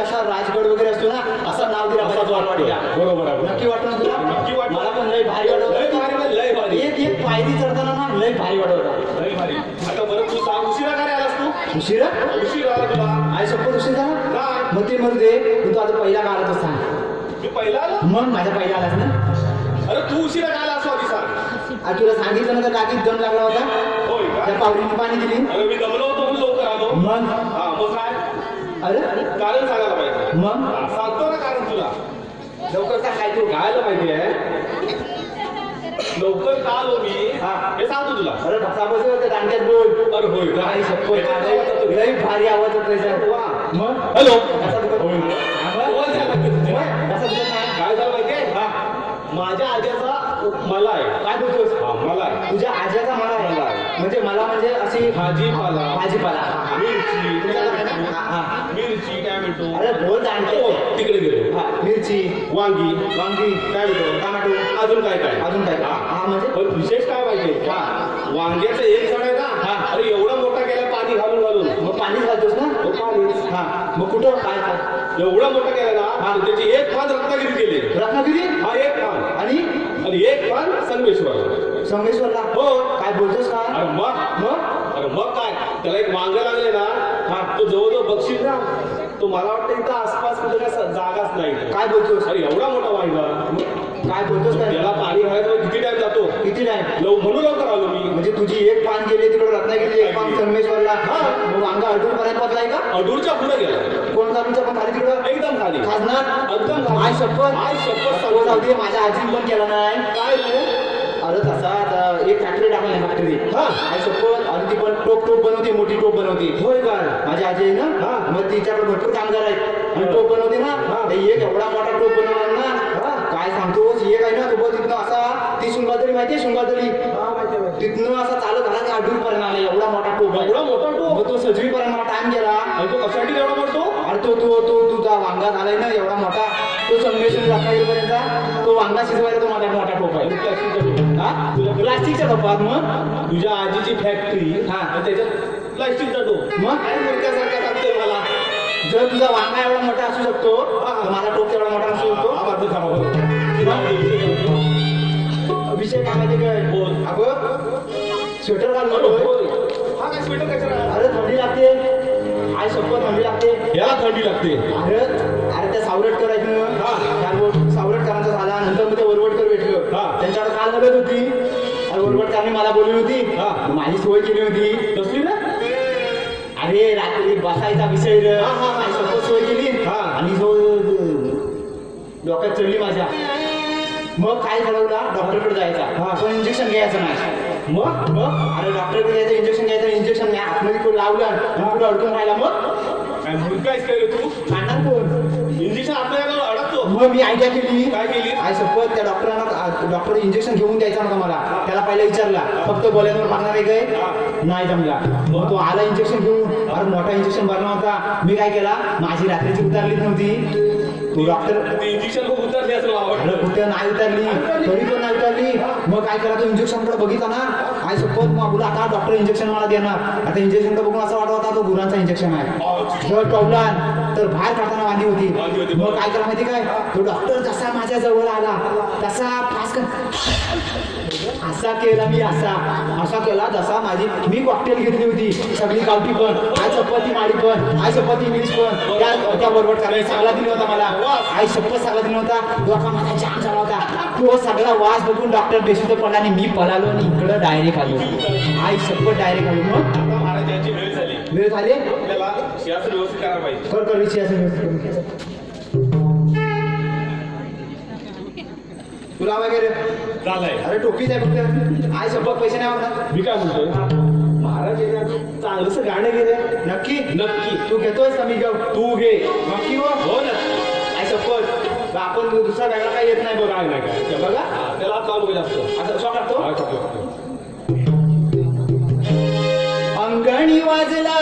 असा राजगड वगैरे असतो ना असा नाव दिला बरोबर नक्की वाटलं ना तुला? नक्की वाटलं. मला पण लय भारी वाटत लय भारी लय. एक एक पायरी चढताना ना लय भारी वाटत लई भारी. आता बरं तू सांग उशिरा का रे आलास तू? उशिरा? उशीर आला तुला. आई शपथ उशीर झाला. मग ते दे तू तो आता पहिला काळात सांग. मी पहिला आला? मग माझ्या पहिला आलास ना? अरे तू उशिरा का आलास आधी सांग. तुला सांगितलं ना तर काकीत दम लागला होता. होय त्या का पावडीने पाणी दिली. मी दमलो होतो लवकर आलो. मग? हा मग काय? अरे कारण सांगायला पाहिजे. मग? सांगतो ना कारण तुला. लवकर काय तू काय माहितीये लवकर का आलो मी? हा. हे सांगतो तुला. अरे भसा बसव दांड्यात बोल. अरे होय का? आई शपथ याच्यात काय होतं तुला? लय भारी आवाज त्याचा वा. मग? हॅलो. नाही? काय झालं माहितीये हा. माझ्या आज्याचा मला आहे. काय बोलतोस? हा मला आहे. तुझ्या आज्याचा मला आहे. म्हणजे मला म्हणजे अशी भाजीपाला. भाजीपाला. मिरची तुझ्याला काय? हा, हा. मिरची टॅमॅटो. अरे बोल दांडे हो, तिकडे गेलो. हा मिरची. वांगी वांगी टॅमॅटो टमाटो. अजून काय काय? अजून काय हा. हा म्हणजे? पण विशेष काय पाहिजे? हा. वांग्याचं एक झाड आहे ना? हा. अरे एवढा मोठा केला पाणी घालून घालून. मग पाणी घालतोस ना? हो, पाणी. हा. मग कुठं? काय काय? एवढा मोठा केला हा. ना तर त्याची एक पान रत्नागिरी केली. रत्नागिरी? हा एक पान आणि? आणि एक पान संगमेश्वर. संगमेश्वरला? हो. काय बोलतोस का? अरे मग. मग? अरे मग काय? त्याला एक वांग लागले ना हा. तो जवळजवळ बघशील ना तो मला वाटतं इथं आसपास कुठे काय जागाच नाही. काय बोलतोस? अरे एवढा मोठा वांगा काय बोलतोस काय? त्याला पाणी घालायचं किती टाइम जातो? किती टाइम लव म्हणून लवकर आलो मी. म्हणजे तुझी एक पान गेली तिकडे रत्नागिरी एक पान संगमेश्वरला. हा. मग वांगा अडून पर्यंत पोचलाय का? अडूरच्या पुढे गेला. कोण चालूच्या पण खाली तिकडं? एकदम खाली. खाजणार एकदम. आय शपथ? आय शपथ हो सांगतो. जाऊ दे माझ्या आजीने पण केला नाही. काय अरे तसा आता एक फॅक्टरी फॅक्टरी हा. आणि ती पण टोप टोप बनवते मोठी टोप बनवते होय काय माझी आजी आहे ना हा. मग तिच्याकडे भरपूर कामगार आहेत आणि टोप बनवते ना हा. एक एवढा मोठा टोप बनवणार ना हा. काय सांगतोस एक आहे ना तो बघ तिथनं असा ती सुंगादरी माहितीये सुंगादरी हा आहे. तिथनं असा चालत आला की अडूर पर्यंत आला एवढा मोठा टोप. एवढा मोठा टोप? तो सजवी पर्यंत टाइम गेला आणि तो कशासाठी एवढा पडतो तो तो तो तुझा वांगा झालाय ना एवढा मोठा तो संगमेश्वर रत्नागिरीपर्यंत तो वांगा शिजवायला तो माझा मोठा टोप आहे प्लास्टिकच्या टोपात मग तुझ्या आजीची फॅक्टरी हा. त्याच्यात प्लास्टिकचा टोप मग काय मुलग्यासारखा सांगतोय मला जर तुझा वांगा एवढा मोठा असू शकतो हा. माझा टोप तेवढा मोठा असू शकतो हा. विषय काय माहिती काय बोल. अगं स्वेटर घाल अरे नको. होय. हा काय स्वेटर कशाला अरे थंडी लागते आय शपथ थंडी लागते याला थंडी लागते अरे अरे त्या सावरट करायचं हा. त्या सावरट करायचा झाला नंतर मग ते वरवटकर भेटलं. त्यांच्याकडे काल मदत होती आणि वरवटकरांनी मला बोलली होती हा. माझी सोय केली होती कसली ना अरे रात्री बसायचा विषय. हा, हा, हा. सपोज सोय केली हा. आणि जो डोक्यात चढली माझ्या मग काय ठरवलं डॉक्टरकडे जायचा हा. इंजेक्शन घ्यायचं नाही मग? मग? अरे डॉक्टरकडे जायचं इंजेक्शन घ्यायचं इंजेक्शन नाही. आतमध्ये कोण लावलं पुढे अडकून राहिला मग? काय मुलगायच काय रे तू? काढणार कोण इंजेक्शन आपल्याला अडकतो. मग मी आयडिया केली. काय केली? आय शपथ त्या डॉक्टरांना डॉक्टर इंजेक्शन घेऊन द्यायचा नव्हता मला. त्याला पहिला विचारला फक्त बोलायवर मागणार आहे काय? नाही जमला. मग तो आला इंजेक्शन घेऊन. अरे मोठा इंजेक्शन भरला होता. मी काय केला? माझी रात्रीची उतारलीच नव्हती. तो डॉक्टर इंजेक्शन खूप उतरले असं मला अरे वाटलं कुठे नाही उतरली? तरी पण नाही उतरली. मग काय केला तो इंजेक्शनकडे बघितला ना? आय शपथ मग बोला आता डॉक्टर इंजेक्शन मला देणार. आता इंजेक्शन तर बघून असं वाटत होता तो गुरांचा इंजेक्शन आहे. जर टवला तर बाहेर काढताना वांदी वांदी होती मग. काय करा माहिती काय? तो डॉक्टर जसा माझ्या जवळ आला तसा फास असा केला मी असा. असा केला जसा माझी मी कॉकटेल घेतली होती सगळी गावठी पण आय चपाती माडी पण आय चपाती इंग्लिश पण. त्या त्या बरोबर करायला सगळा दिला होता मला. आई शपथ सगळा दिला होता डोका माझा जाम झाला होता. तो सगळा वास बघून डॉक्टर बेशुद्ध पडला आणि मी पळालो आणि इकडं डायरेक्ट आलो. आई शपथ डायरेक्ट आलो. मग? आता महाराजांची वेळ झाली. वेळ झाले आपल्याला शियाचं व्यवस्थित करायला पाहिजे. कर कर व्यवस्थित. तुला वगैरे? झालंय. अरे टोपीच आहे फक्त. आय शपथ पैसे नाही मागणार. मी काय म्हणतोय? महाराज चांगलंच गाणं गेले नक्की? नक्की. तू घेतोयस का मी घेऊ? तू घे. नक्की व? हो ना. आय शपथ आपण दुसरा वेगळा काही येत नाही बघ. काय नाही काय हे बघा. हा, त्याला हात लावू नको जास्त. असं स्वा करतो हा. अंगणी वाजला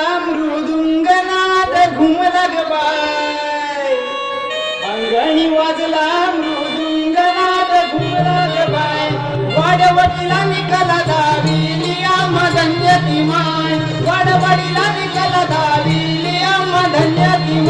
आणि वाजला मृदुंगनाद घुमराज बाय. वाडवडीला निकला दावी लिया मधन्य ती माय वाडवडीला निकला दावी लिया मधन्य ती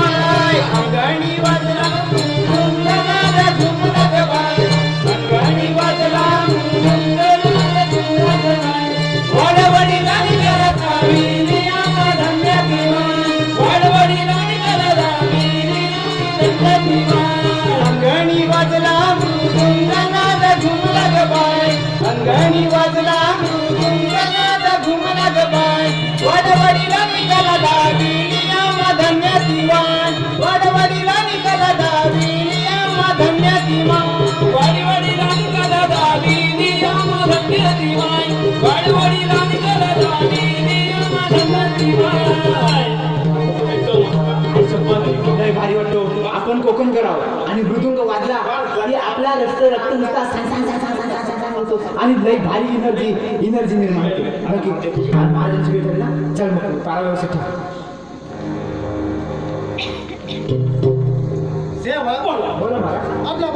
भारी वाटतो हो. आपण कोकम करावं. आणि मृदुंग वाजला की आपला रक्त रक्त नुसता आणि लई भारी इनर्जी इनर्जी निर्माण होते. नक्की महाराजांची भेट ना चल मग पारा व्यवस्थित ठेवा बोला आपल्या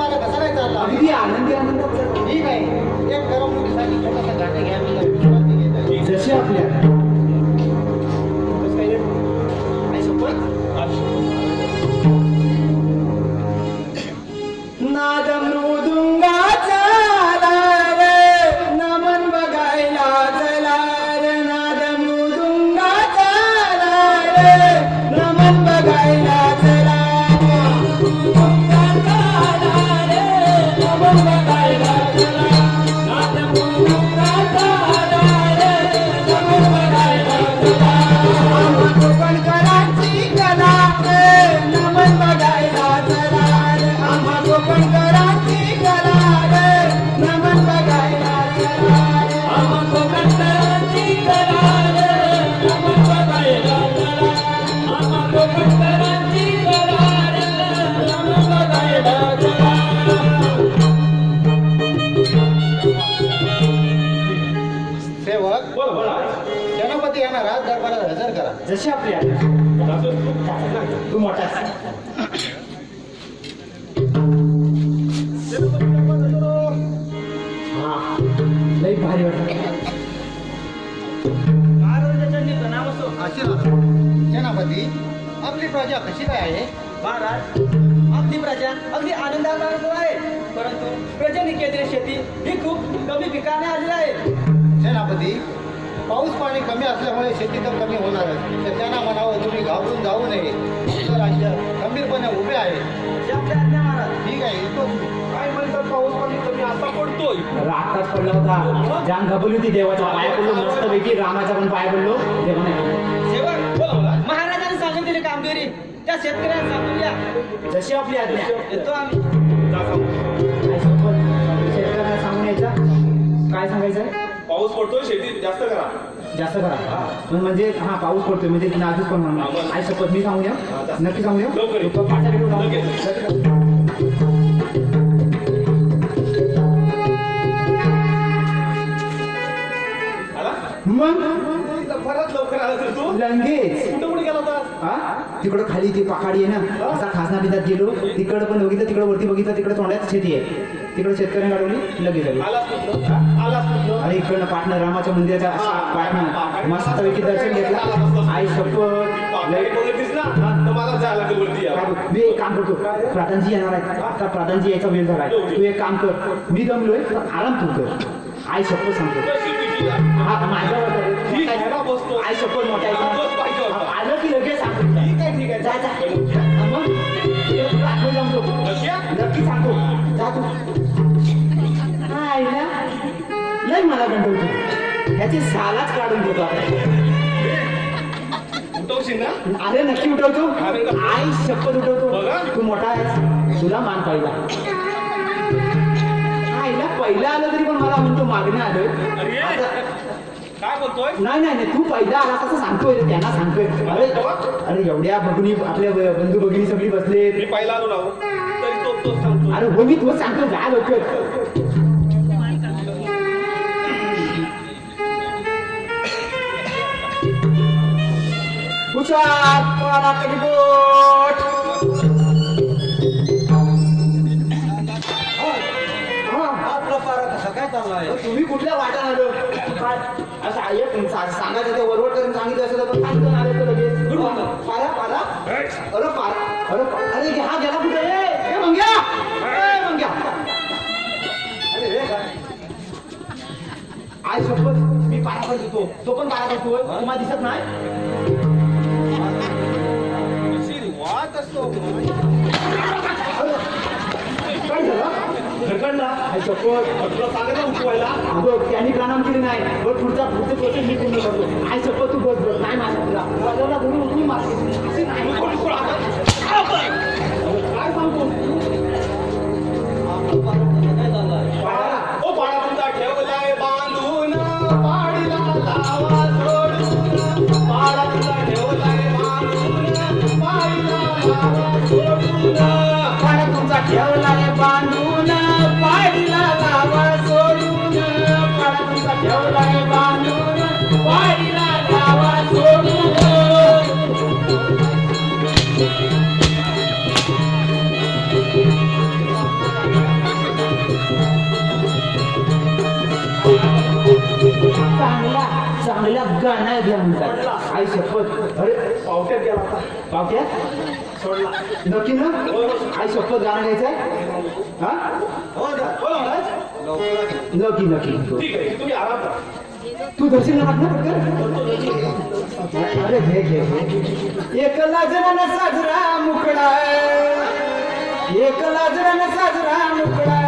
भारी आशीर्वाद सेनापती आपली प्रजा कशी काय आहे? महाराज आपली प्रजा अगदी आनंदात आहे. परंतु प्रजेने शेती ही खूप कमी पिकाने आलेली आहे. सेनापती पाऊस पाणी कमी असल्यामुळे शेती तर कमी होणारच. तर त्यांना म्हणावं तुम्ही घाबरून जाऊ नये. राज्य खंबीरपणे उभे आहे. ठीक आहे येतो. पाणी कमी आता पडतोय. रागताच पडला होता जान घाबरली होती देवाच्या पाया पडलो. मस्त पैकी रामाच्या पण पाया पडलो. देवा नाही महाराजांनी सांगितलेली कामगिरी. त्या शेतकऱ्यांना सांगून द्या जशी आपली आज्ञा. येतो आम्ही. शेतकऱ्यांना सांगून यायचं. काय सांगायचं पाऊस पडतोय शेती जास्त करा. जास्त करा. पण म्हणजे हा पाऊस पडतोय. म्हणजे नाजूक पण हा, म्हणून. आई शपथ मी सांगू द्या जा. नक्की सांगू मग? परत लवकर आला तर तू. लगेच. कुठं कुठे गेला होता? हा? तिकडं खाली ती पहाडी आहे ना असा खासना बिदात गेलो. तिकडं पण बघितलं तिकडं वरती बघितलं तिकडं तोंड्यात शेती आहे. तिकडं शेतकऱ्यांना गाडवली लगेच आली. आलास आलास अरे इकडनं पाटणं रामाच्या मंदिराच्या पाटणं. मस्तपैकी दर्शन घेतलं आई शपथ. पापडी बघितलीस ना? तर मला जायला लागेल वरती या. मी एक काम करतो. प्रधानजी येणार आहे आता प्रधानजी यायचा वेळ झालाय. तू एक काम कर. मी दमलोय पण आराम तू कर. आई शपथ सांगतो. कशी? माझ्यावर बसतो. आई शपथ मोठा पाहिजे. आलं की लगेच सांगतो ठीक आहे ठीक आहे जा जा मग? नक्की सांगतो जा तू आईला लय मला गंडवतो ह्याची सालाच काढून देतो अरे नक्की उठवतो आई शपथ उठवतो. तू मोठा आहेस तुला मान पाहिला आईला पहिला आलं तरी पण मला म्हणतो मागणं आलं अरे काय बोलतोय? नाही नाही नाही तू पहिला आला कसं सांगतोय रे, त्यांना सांगतोय. अरे अरे एवढ्या भगिनी आपल्या ब- बंधू भगिनी सगळी बसले मी पहिला आलो ना हो. तरी तो तोच सांगतो अरे हो मी तुला सांगतो जा लवकर. पारा कडी बोट. मग तुम्ही कुठल्या वाटा आलो? काय? असं आहे पण सा- सांगायचं ते वरवट करून सांगितलं असं तर सांगितलं आलं तर लगेच. पारा पारा. अरे पारा अरे पा- अरे हा गेला कुठे? ए ए, मंग्या. ए मंग्या. अरे हे काय? शपथ मी पारा करत होतो तो पण पारा करतोय तुम्हाला दिसत नाही? वाट असतो. काय झालं? शपथ तुला सांगत ना उठवायला. त्यांनी केले नाही. पुढचा पुढचे प्रोसेस मी पूर्ण करतो. अरे पावट्यात गेला होता पावट्या सोडला. नक्की ना? आई शपथ गाणं घ्यायचंय हा? नक्की नक्की. ठीक आहे तुम्ही आराम करा. तू दर्शन ना ना पटकन? अरे घे घे घे. एक लाजरानं साजरा मुकडा. एक लाजरानं साजरा मुकडा.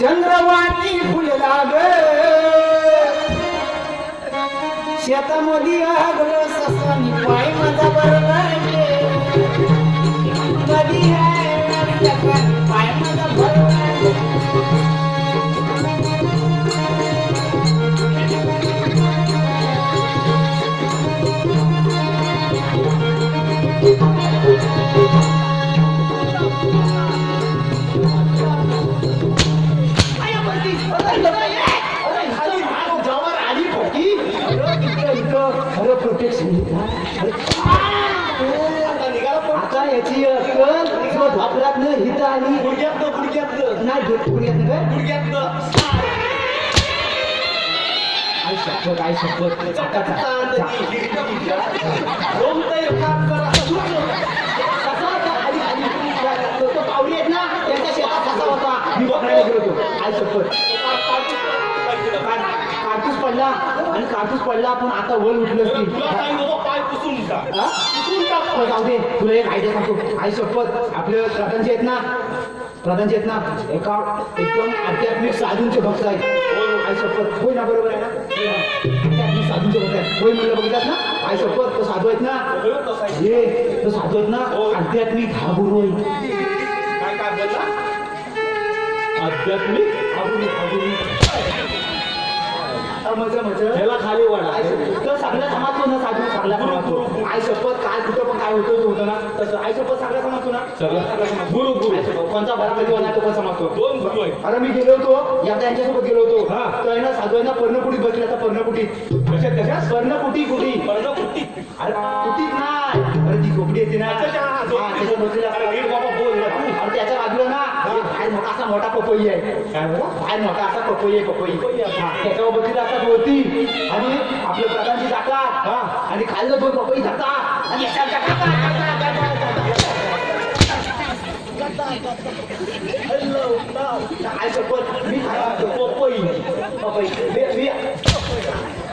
चंद्रवाणी फुलला ग शेतामध्ये आगलं ससानी पाय माझा भरला नदी आहे पाय माझा भरला आली. गुडघ्यातलं गुडघ्यातलं नाही घेत पुण्यात काय गुडघ्यातलं आई शपथ आई शपथ. जा. दोन तरी काम करा कसा होता? तो- पावली आहेत ना त्यांच्या शेतात कसा होता. मी बघायला गेलो होतो. आई शपथ. पडला आणि कापूस पडला पण आता वर उठलं तुला सांगितलं पाय पुसून जा. हा? जाऊ दे. तुला एक आयडिया सांगतो. आई शपथ आपले प्रधानजी आहेत ना प्रधानजी आहेत ना एका एकदम आध्यात्मिक साधूंचे भक्त आहेत. आई शपथ होय ना बरोबर आहे ना? आध्यात्मिक साधूंचे भक्त आहेत. होय म्हणलं बघतात ना? आई शपथ तो साधू आहेत ना? हे तो साधू आहेत ना? आध्यात्मिक हा गुरु आहे काय काय बोलला आध्यात्मिक हा गुरु हा गुरु मजा मजा ह्याला खाली वाढा. तर चांगला समाजतो ना साधू चांगला समाजतो आई शपथ काय कुठं पण काय होतं ते होतं ना तसं आई शपथ चांगला ना सगळं. गुरु, गुरु. कोणता बरा कधी होणार तो पण दोन गुरु अरे मी गेलो होतो एकदा यांच्यासोबत गेलो होतो हा. तो आहे ना साधू आहे ना पर्णकुटीत बसला आता पर्णकुटी कशात कशात पर्णकुटी कुटी पर्ण कुट्टी अरे कुटीत नाही अरे ती झोपडी येते ना. त्याच्यात बसलेला अरे, नीट बाबा बोल ना तू. आणि त्याच्या बाजूला ना एक बाहेर मोठा असा मोठा पपई आहे. काय बोला? बाहेर मोठा असा पपई आहे पपई. हा, त्याच्यावर बघितलं असतात वरती आणि आपल्या प्रधानजी जातात. हा. आणि खाल्लं दोन पपई जातात. आणि याच्यावर शपथ मी पपई. पपई. मी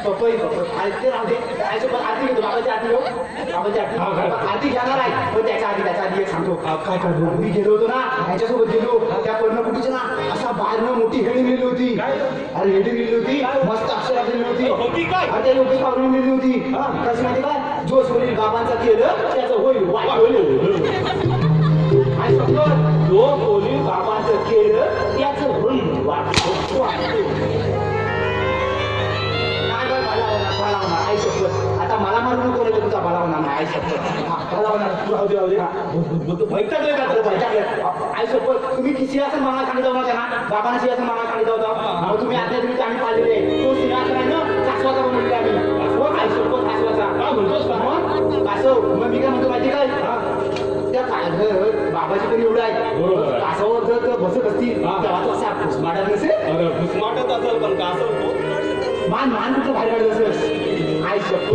पपई पपई. आई ते राहू दे. आई शपथ आरती घेतो. बाबाची आरती घेऊ. बाबाची आरती हा, हा. आरती घेणार आहे. पण त्याच्या आधी त्याच्या आधी एक सांगतो. काय करतो मी गेलो होतो ना ह्याच्यासोबत गेलो. त्या पर्णकुटीची ना असा बाहेरनं मोठी हेडी लिहिली होती. अरे हेडी लिहिली होती. मस्त अक्षरात लिहिली होती? अरे त्या योगेश बाबूने लिहिली होती. कशी माहिती काय? जो सोनी बाबांचा केलं त्याचं होईल. वाईट होईल. काय सांगतो जो कोणी बाबांचं केलं वैतागले का अरे वैतागले. आई शपथ तुम्ही सिंहासन मागा खाली जाऊ नका ना बाबांना सिंहासन मागा खाली जाऊ होता मग तुम्ही आता तुम्ही आम्ही पाहिलेले तो सिंहासन आहे ना कासवाचा बनवलेला आम्ही कासव आई शपथ कासवाचा का म्हणतोस का? मग कासव मग मी काय म्हणतो माहिती काय त्या काय बाबाची पण एवढं आहे बरोबर जर बसत असतील तेव्हा तो असा घुसमाटत नसेल घुसमाटत असेल पण कासव मान मान कुठं बाहेर काढत असेल आय शपथ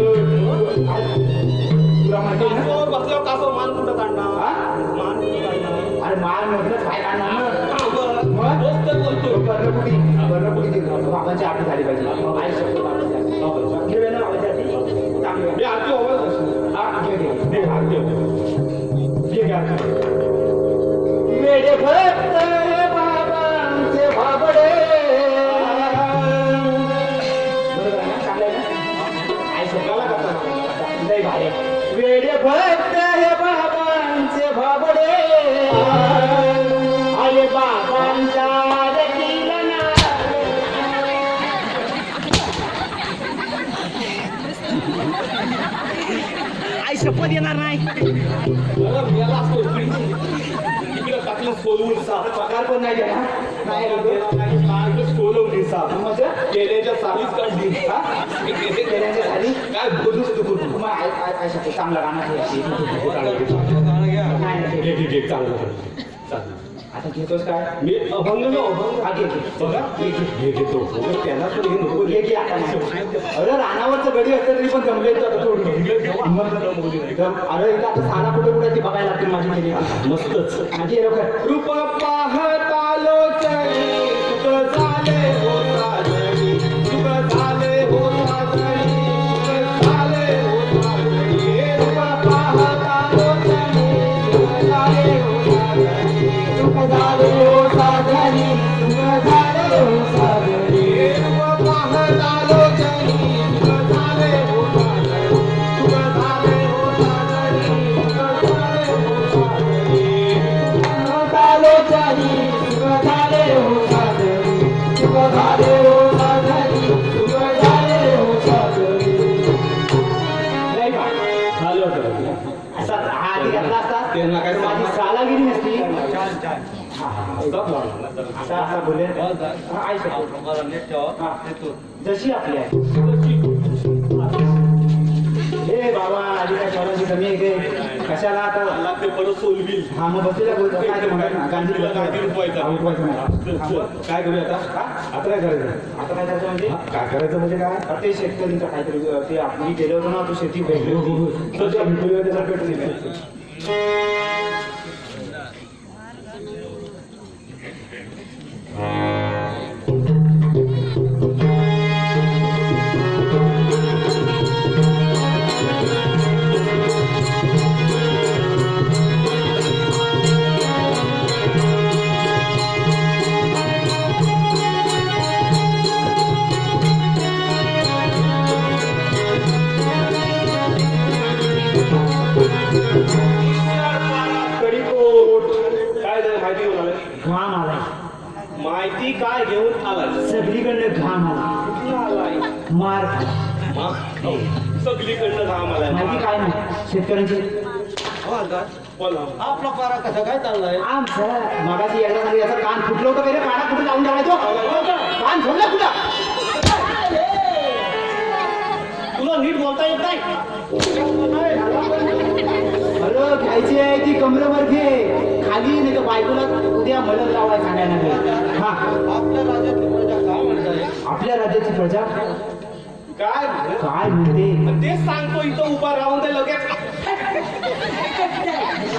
तुला माहिती आहे बसल्यावर कासव अरे मान म्हटलं काय काढणार ना हा, बरं. मग? तोच तर बोलतो बर्रपुडी बर्रपुडी दिली बाबांची आरती झाली पाहिजे आय शपथ बाबांची आरती. घेऊया ना बाबांची आरती? चांगली मी आहे. आरती होणार हा, घे, घे. दे आरती हो. घे, घे आरती. वेडे भक्त इकडे. इकडे टाकलं सोलवून साप पगार पण नाही नाही सोलवली साप केल्याच्या सालीच काढली केले केल्याच्या साली? काय बोलूच नको तू मग चांगलं गाणं ठेवायची. नाही नाही, घे, घे, घे, चांगलं. आता घेतोस काय? मी अभंग न अभंग. हा घे घे. बघा. घे घे हे घेतो मग त्याला पण हे नको घे घे आता नाही. अरे रानावरचं गडी असतं तरी पण जमले आता थोडं मग? जम- अरे इथं आता सारा कुठे कुठे ती बघायला लागतील माझी केली मस्तच. माझी लवकर. रूप पाहतालो चली सुख झाले? हो जशी आपली आहे ए बाबा आधी काय स्वराची कमी आहे कशाला आता ते परत सोलवी हा मग बसलेला बोलतो काय ते गांधी काय करूया आता आता काय करायचं? आता काय करायचं म्हणजे काय करायचं म्हणजे काय ते शेतकऱ्यांचं काहीतरी ते आपली केलं होतं ना तो शेती भेटली त्याचा पेटून काय नाही. शेतकऱ्यांची आपला पारा कसा काय चाललाय? आमचं मगाशी सांगितलं, याचं कान फुटलं होतं पहिले काना कुठे जाऊन ठेवाय तो. कान झोडला कुठं तुला नीट बोलता येत नाही? अरे घ्यायची आहे ती कमरेवर घे. खाली नाही तर बायकोला उद्या मदत लावाय सांगायला लागेल. हा. आपल्या राज्यातली प्रजा काय म्हणताय? आपल्या राज्याची प्रजा? काय काय म्हणते? तेच सांगतो इथं उभा राहून ते लगेच.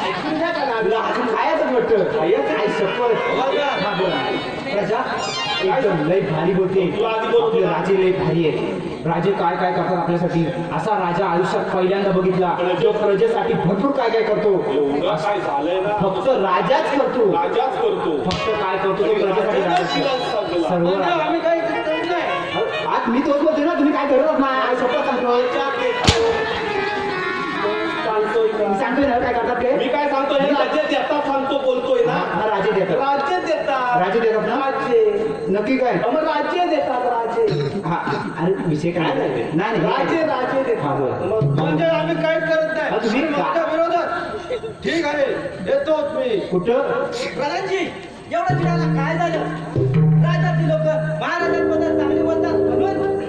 ऐकून घ्या का ना? तुला अजून खायचं वाटतं खायचं काय? शपथ. बोला. प्रजा एकदम लय भारी बोलते. आपले. राजे लय भारी आहेत. राजे काय काय करतात आपल्यासाठी? असा राजा आयुष्यात पहिल्यांदा बघितला. जो प्रजेसाठी भरपूर काय काय करतो. काय झालंय ना? फक्त राजाच करतो. राजाच करतो. फक्त काय करतो? तो. सर्व मी तोच बोलते ना तुम्ही काय करत आज स्वतः सांगतोय सांगतोय ना काय करतात ते? मी काय सांगतोय? राज्य देतात सांगतो बोलतोय ना. हा राजे देतात. राज्य देतात. राजे देतात ना? राज्य. नक्की काय? मग राज्य देतात राज्य. हा. अरे विषय काय नाही नाही. हा, बोला. देतात म्हणजे आम्ही काहीच करत तुम्ही नाही का- माझ्या विरोधात. ठीक आहे येतो मी. कुठं? प्रधानजी एवढं चिडायला काय झालं? राज्यातली लोक महाराजांबद्दल चांगले बोलतात म्हणून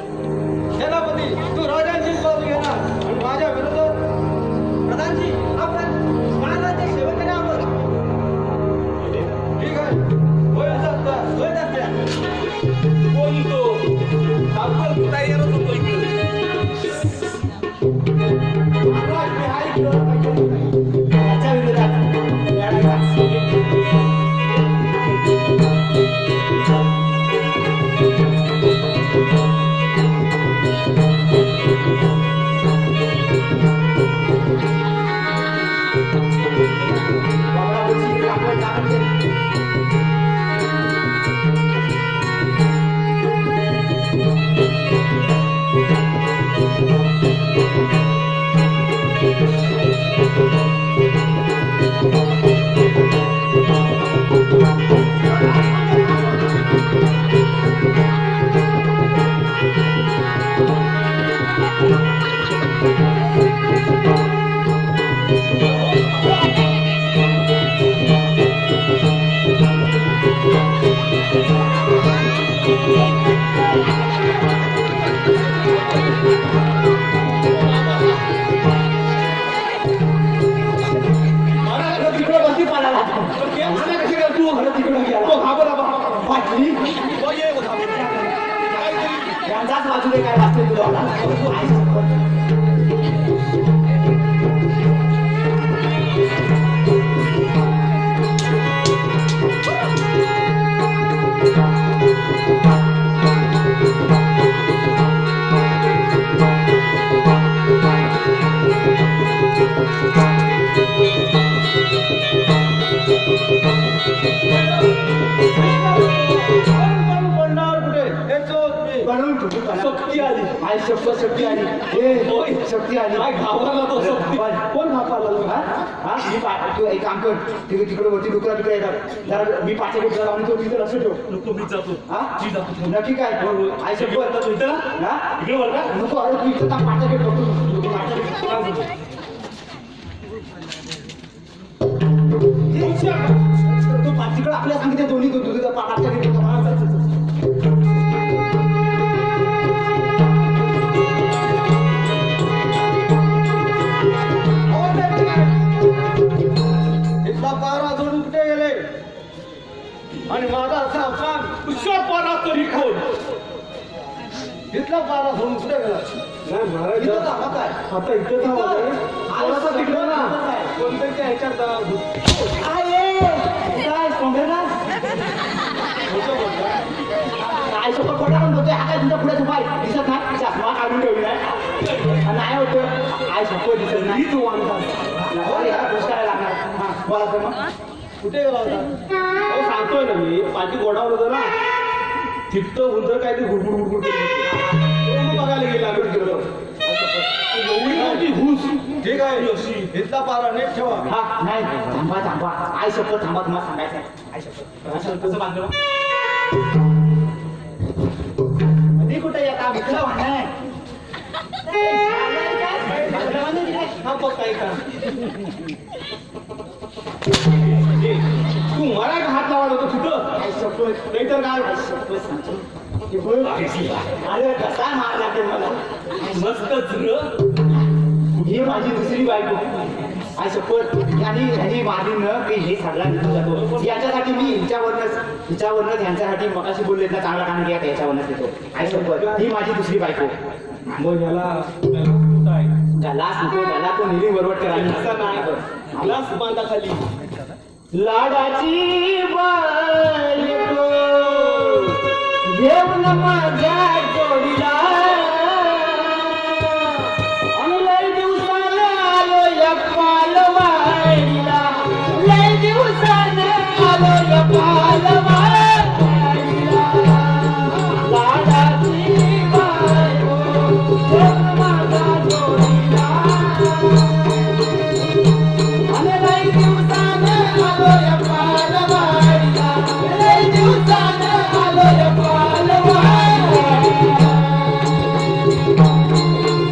सेनापती तू राजांची बाजू घेणार. माझ्या विरोधात प्रधानजी आपण शक्ती आली. आई शब्द शक्ती आली ए शक्ती आली काय घाबरला तो शक्ती? कोण घाबरला हा? मी तू एक काम कर तिकडे तिकडे वरती डुकरा तिकडे येतात? जरा मी पाच एक लावून तो तिथे लक्ष ठेव. नको मी जातो. हा? मी जातो. नक्की काय? आई शपथ तू इथं हा? इकडे वर का नको अरे तू इथं थांब, पाच एक बघतो. तू पाच एक बघ. तू पाच तिकडे आपल्या सांगितले दोन्ही तू तुझं पाच पारा सोडून कुठे गेला? नाही, महाराज, इथं थांबा काय? आता इथं थांब आता. थोडासा तिकडे ना. कोणत्या ह्याच्यात जा. काय सोंबेला काय सोपं खोटा पण बोलतोय हा काय तुमच्यापुढे पाय दिसत नाही? चष्मा काढून ठेवलाय नाही होतं काय सोपं दिसत नाही. तू लागणार. हा बोला तर मग. कुठे गेला होता? अहो, सांगतोय ना मी. पाठी गोडावर होतं ना. तिथं उंदर काहीतरी गुडगुड गुडगुड करत होतं. ठीक आहे अशी इथला पारा नीट ठेवा हा नाही थांबा थांबा आई शपथ थांबा तुम्हाला सांगायचं आहे. आई शपथ कसं बांधलं कधी कुठे येता मित्र म्हणणं हा बघ काय का तू मला का हात लावायला होतो आई शपथ नाही तर काय आई शपथ सांगतो. हे बघ, अरे कसा मार लागेल मला मस्तच र ही माझी दुसरी बायको. आई शपथ यांनी ह्यानी मारली न की हे सगळा निघून जातो याच्यासाठी मी हिच्यावरनच हिच्यावरनच यांच्यासाठी मगाशी बोलले ना चांगला काम घ्या याच्यावरनच येतो आई शपथ ही माझी दुसरी बायको. मग याला त्याला नको त्याला तो असा नाही ग्लास बांधा खाली लाडाची बायको घेऊन माझ्या பாதவா